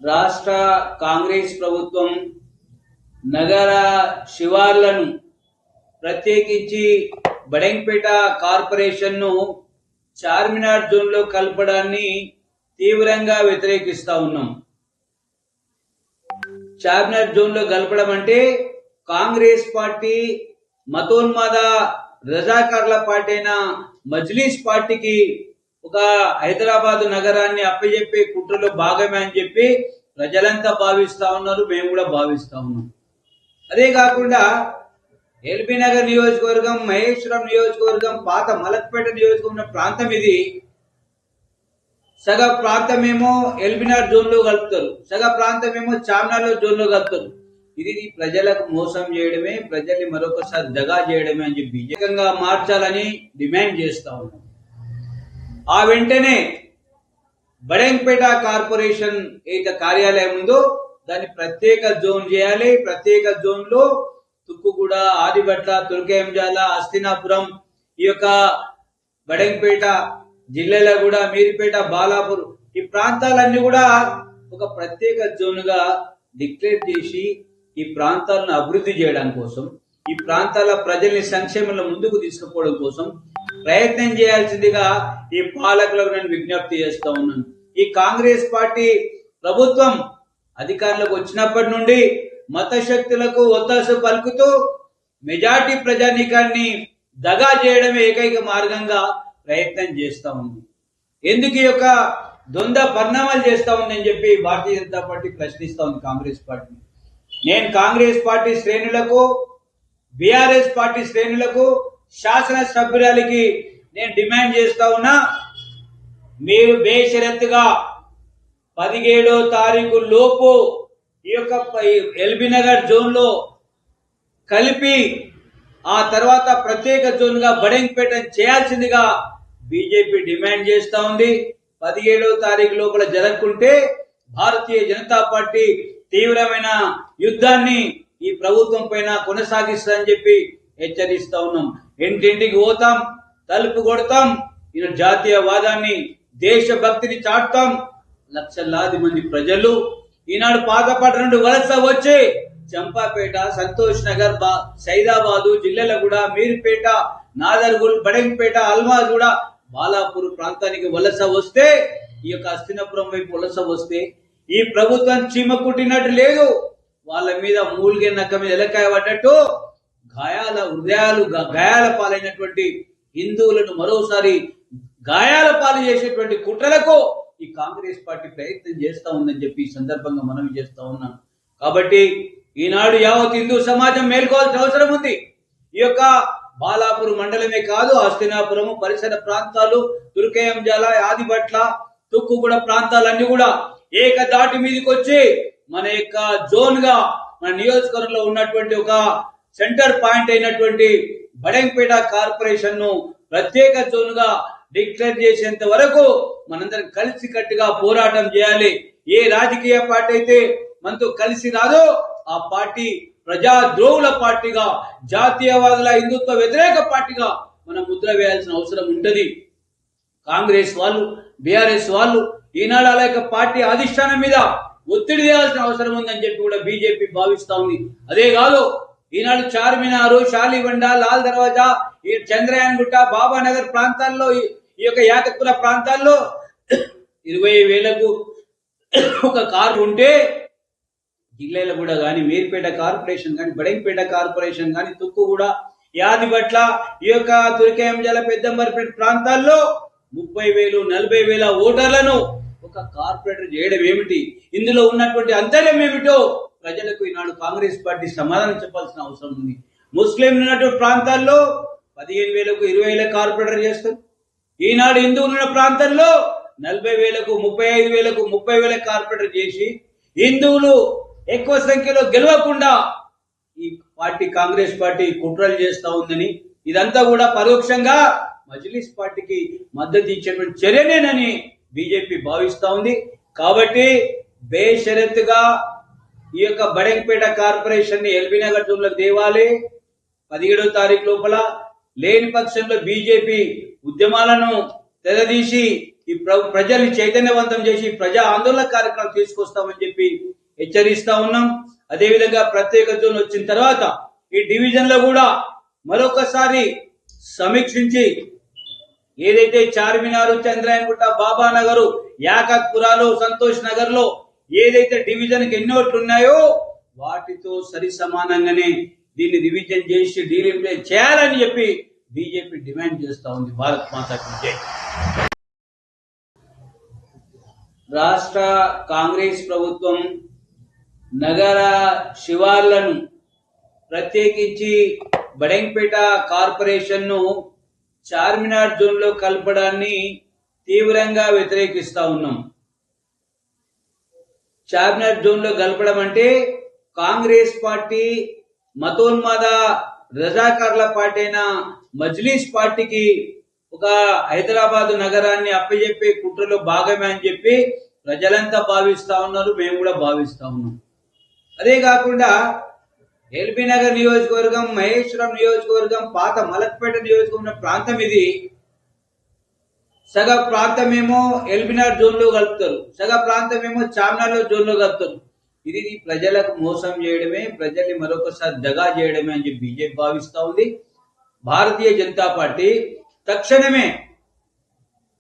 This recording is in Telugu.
రాష్ట్ర కాంగ్రెస్ ప్రభుత్వం నగర శివార్లను ప్రత్యేకించి బడంపేట కార్పొరేషన్ను చార్మినార్ జోన్లో కలపడాన్ని తీవ్రంగా వ్యతిరేకిస్తూ ఉన్నాం. చార్మినార్ జోన్లో కలపడం అంటే కాంగ్రెస్ పార్టీ మతోన్మాద రజాకార్ల పార్టీ అయిన మజ్లీస్ పార్టీకి ఒక హైదరాబాద్ నగరాన్ని అప్పచెప్పే కుట్రలో భాగమే అని చెప్పి ప్రజలంతా భావిస్తా ఉన్నారు మేము కూడా భావిస్తా ఉన్నాం. అదే కాకుండా ఎల్బీ నగర్ నియోజకవర్గం మహేశ్వరం నియోజకవర్గం పాత మలక్పేట నియోజకవర్గం ప్రాంతం ఇది. సగ ప్రాంతమేమో ఎల్బినార్ జోన్లో కలుపుతారు సగ ప్రాంతం ఏమో లో జోన్లో కలుపుతారు. ఇది ప్రజలకు మోసం చేయడమే ప్రజల్ని మరొకసారి దగా చేయడమే అని చెప్పి మార్చాలని డిమాండ్ చేస్తా ఉన్నాం. ఆ వెంటనే బడెంపేట కార్పొరేషన్ ఏదైతే కార్యాలయం ఉందో దాన్ని ప్రత్యేక జోన్ చేయాలి. ప్రత్యేక జోన్లో తుక్కుగూడ ఆదిబట్ల తుర్కేంజాల అస్తినాపురం ఈ యొక్క బడంపేట జిల్లాలో కూడా మీరిపేట బాలాపూర్ ఈ ప్రాంతాలన్నీ కూడా ఒక ప్రత్యేక జోన్గా డిక్లేర్ చేసి ఈ ప్రాంతాలను అభివృద్ధి చేయడం కోసం ఈ ప్రాంతాల ప్రజల్ని సంక్షేమంలో ముందుకు తీసుకుపోవడం కోసం ప్రయత్నం చేయాల్సిందిగా ఈ పాలకులకు నేను విజ్ఞప్తి చేస్తా ఉన్నాను. ఈ కాంగ్రెస్ పార్టీ ప్రభుత్వం అధికారంలోకి వచ్చినప్పటి నుండి మత శక్తులకు ఒత్తాసు పలుకుతూ మెజార్టీ ప్రజానీకాన్ని దగా చేయడమే ఏకైక మార్గంగా ప్రయత్నం చేస్తా ఉంది. ఎందుకు ఈ యొక్క ద్వంద్వ పరిణామాలు చేస్తా ఉందని చెప్పి భారతీయ జనతా పార్టీ ప్రశ్నిస్తా ఉంది కాంగ్రెస్ పార్టీ నేను కాంగ్రెస్ పార్టీ శ్రేణులకు బీఆర్ఎస్ పార్టీ శ్రేణులకు శాసన సభ్యురాలకి నేను డిమాండ్ చేస్తా ఉన్నా మీరు బేషరత్తుగా పదిహేడో తారీఖు లోపు ఈ యొక్క ఎల్బీ నగర్ కలిపి ఆ తర్వాత ప్రత్యేక జోన్గా గా చేయాల్సిందిగా బీజేపీ డిమాండ్ చేస్తూ ఉంది. పదిహేడవ తారీఖు లోపల జరగకుంటే భారతీయ జనతా పార్టీ తీవ్రమైన యుద్ధాన్ని ఈ ప్రభుత్వం పైన కొనసాగిస్తుందని చెప్పి హెచ్చరిస్తా ఉన్నాం. ఇంటింటికి పోతాం తలుపు కొడతాం ఈయన జాతీయవాదాన్ని దేశభక్తిని చాటుతాం. లక్షలాది మంది ప్రజలు ఈనాడు పాతపట్ల నుండి వలస వచ్చి చంపాపేట సంతోష్ నగర్ బా సైదాబాదు జిల్లెలగూడ మీర్పేట నాదర్గుల్ బడంపేట అల్మాజూడ బాలాపూర్ ప్రాంతానికి వలస వస్తే ఈ యొక్క అస్తినపురం వైపు వలస వస్తే ఈ ప్రభుత్వం చీమ కుట్టినట్టు లేదు. వాళ్ళ మీద మూలిగే నక్క మీద ఎలకాయ పడ్డట్టు. గాయాల హృదయాలు గాయాల పాలైనటువంటి హిందువులను మరోసారి గాయాల పాలు చేసేటువంటి కుట్రలకు ఈ కాంగ్రెస్ పార్టీ ప్రయత్నం చేస్తా ఉందని చెప్పి ఈ సందర్భంగా మనవి చేస్తా ఉన్నాను కాబట్టి ఈనాడు యావత్ హిందూ సమాజం మేల్కోవాల్సిన అవసరం ఉంది. ఈ యొక్క బాలాపురం మండలమే కాదు హస్తినాపురము పరిసర ప్రాంతాలు తుర్కేయంజాల ఆదిబట్ల తుక్కుగూడ ప్రాంతాలన్నీ కూడా ఏక దాటి మీదకి వచ్చి మన యొక్క జోన్గా మన నియోజకవర్గంలో ఉన్నటువంటి ఒక సెంటర్ పాయింట్ అయినటువంటి బడంపేట కార్పొరేషన్ను ప్రత్యేక జోన్గా డిక్లేర్ చేసేంత వరకు మనందరం కలిసి కట్టుగా పోరాటం చేయాలి. ఏ రాజకీయ పార్టీ అయితే మనతో కలిసి రాదో ఆ పార్టీ ప్రజా ద్రోవుల పార్టీగా జాతీయవాదుల హిందుత్వ వ్యతిరేక పార్టీగా మనం ముద్ర వేయాల్సిన అవసరం ఉంటుంది. కాంగ్రెస్ వాళ్ళు బీఆర్ఎస్ వాళ్ళు ఈనాడు అలా యొక్క పార్టీ అధిష్టానం మీద ఒత్తిడి చేయాల్సిన అవసరం ఉందని చెప్పి కూడా బీజేపీ భావిస్తా ఉంది. అదే కాదు ఈనాడు చార్మినారు షాలిబండ లాల్ దర్వాజా ఈ చంద్రయాన్ గుట్ట బాబానగర్ ప్రాంతాల్లో ఈ యొక్క యాతకుల ప్రాంతాల్లో ఇరవై వేలకు ఒక కారు ఉంటే జిల్లాలో కూడా కానీ మీర్పేట కార్పొరేషన్ కానీ బడంపేట కార్పొరేషన్ కానీ తుక్కు కూడా యాదిపట్ల ఈ యొక్క తురికేంజల పెద్దంబరిపేట ప్రాంతాల్లో ముప్పై వేలు నలభై వేల ఓటర్లను ఒక కార్పొరేటర్ చేయడం ఏమిటి? ఇందులో ఉన్నటువంటి అంతర్యం ఏమిటో ప్రజలకు ఈనాడు కాంగ్రెస్ పార్టీ సమాధానం చెప్పాల్సిన అవసరం ఉంది. ముస్లింలు ఉన్నటువంటి ప్రాంతాల్లో పదిహేను వేలకు ఇరవై వేల కార్పొరేటర్ చేస్తారు ఈనాడు హిందువులు ఉన్న ప్రాంతంలో నలభై వేలకు ముప్పై ఐదు వేలకు ముప్పై వేల కార్పొరేటర్ చేసి హిందువులు ఎక్కువ సంఖ్యలో గెలవకుండా ఈ పార్టీ కాంగ్రెస్ పార్టీ కుట్రలు చేస్తూ ఉందని ఇదంతా కూడా పరోక్షంగా మజ్లిస్ పార్టీకి మద్దతు ఇచ్చేటువంటి చర్యనేనని బీజేపీ భావిస్తూ ఉంది. కాబట్టి బేషరత్తుగా ఈ యొక్క బడెంపేట కార్పొరేషన్ని ఎల్బీ నగర్ జోన్లోకి తేవాలి. పదిహేడో తారీఖు లోపల లేని పక్షంలో బీజేపీ ఉద్యమాలను తెరదీసి ఈ ప్ర- ప్రజల్ని చైతన్యవంతం చేసి ప్రజా ఆందోళన కార్యక్రమం తీసుకొస్తామని చెప్పి హెచ్చరిస్తా ఉన్నాం. అదేవిధంగా ప్రత్యేక జోన్ వచ్చిన తర్వాత ఈ డివిజన్లో కూడా మరొకసారి సమీక్షించి ఏదైతే చార్మినార్ చంద్రాయణగుట్ట బాబా నగరు యాకత్పురాలో సంతోష్ నగర్లో ఏదైతే డివిజన్కి ఎన్ని ఓట్లు ఉన్నాయో వాటితో సరి సమానంగానే దీన్ని రివిజన్ చేసి డీలింప్లే చేయాలని చెప్పి బీజేపీ డిమాండ్ చేస్తా ఉంది భారత్ మాతాకి రాష్ట్ర కాంగ్రెస్ ప్రభుత్వం నగర శివార్లను ప్రత్యేకించి బడంపేట కార్పొరేషన్ను చార్మినార్ జోన్లో కలపడాన్ని తీవ్రంగా వ్యతిరేకిస్తా ఉన్నాం. చార్మినార్ జోన్లో అంటే కాంగ్రెస్ పార్టీ మతోన్మాద రజాకార్ల పార్టీ అయిన మజ్లీస్ పార్టీకి ఒక హైదరాబాద్ నగరాన్ని అప్పచెప్పే కుట్రలో భాగమే అని చెప్పి ప్రజలంతా భావిస్తా ఉన్నారు మేము కూడా భావిస్తా ఉన్నాం. అదే కాకుండా ఎల్బీ నగర్ నియోజకవర్గం మహేశ్వరం నియోజకవర్గం పాత మలక్పేట నియోజకవర్గం ప్రాంతం ఇది. సగ ప్రాంతం ఏమో ఎల్బినార్ జోన్లో కలుపుతారు. సగ ప్రాంతమేమో ఏమో లో జోన్లో కలుపుతారు. ఇది ప్రజలకు మోసం చేయడమే ప్రజల్ని మరొకసారి దగా చేయడమే అని చెప్పి బీజేపీ భావిస్తా ఉంది. భారతీయ జనతా పార్టీ తక్షణమే